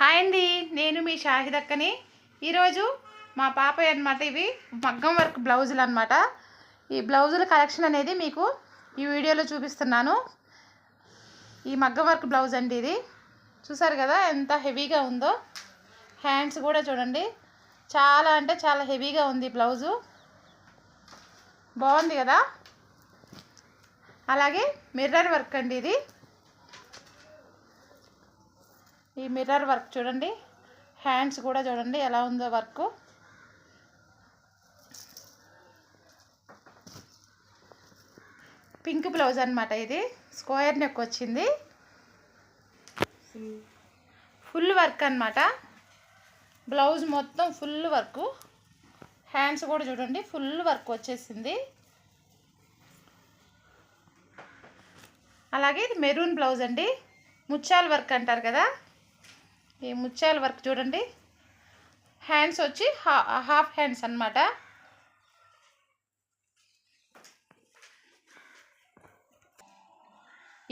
Hi అండి నేను మీ షాహిదక్కని. ఈరోజు మా పాప అనమాట ఇవి మగ్గం వర్క్ బ్లౌజులు అనమాట ఈ బ్లౌజుల కలెక్షన్ అనేది మీకు ఈ వీడియోలో చూపిస్తున్నాను. ఈ మగ్గం వర్క్ బ్లౌజ్ అండి ఇది. చూసారు కదా ఎంత హెవీగా ఉందో. హ్యాండ్స్ కూడా చూడండి. చాలా అంటే చాలా హెవీగా ఉంది బ్లౌజు. బాగుంది కదా. అలాగే మిర్రర్ వర్క్ అండి ఇది. ఈ మిర్రర్ వర్క్ చూడండి. హ్యాండ్స్ కూడా చూడండి ఎలా ఉందో వర్క్. పింక్ బ్లౌజ్ అనమాట ఇది. స్క్వేర్ నెక్ వచ్చింది. ఫుల్ వర్క్ అనమాట బ్లౌజ్ మొత్తం ఫుల్ వర్క్ హ్యాండ్స్ కూడా చూడండి ఫుల్ వర్క్ వచ్చేసింది. అలాగే ఇది మెరూన్ బ్లౌజ్ అండి. ముచ్చాల వర్క్ అంటారు కదా. ఈ ముత్యాల వర్క్ చూడండి. హ్యాండ్స్ వచ్చి హాఫ్ హ్యాండ్స్ అనమాట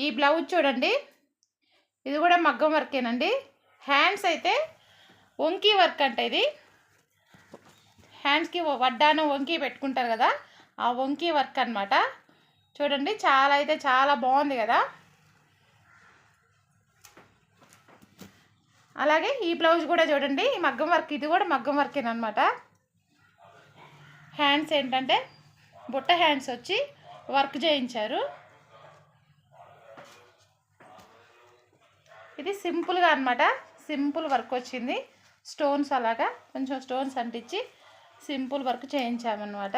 ఈ బ్లౌజ్ చూడండి. ఇది కూడా మగ్గం వర్కేనండి. హ్యాండ్స్ అయితే వంకీ వర్క్ అంట ఇది. హ్యాండ్స్కి వడ్డాను వంకీ పెట్టుకుంటారు కదా ఆ వంకీ వర్క్ అనమాట చూడండి చాలా అయితే చాలా బాగుంది కదా. అలాగే ఈ బ్లౌజ్ కూడా చూడండి ఈ మగ్గం వర్క్ ఇది కూడా మగ్గం వర్కేనమాట హ్యాండ్స్ ఏంటంటే బుట్ట హ్యాండ్స్ వచ్చి వర్క్ చేయించారు. ఇది సింపుల్గా అనమాట సింపుల్ వర్క్ వచ్చింది. స్టోన్స్ అలాగా కొంచెం స్టోన్స్ అంటించి సింపుల్ వర్క్ చేయించామన్నమాట.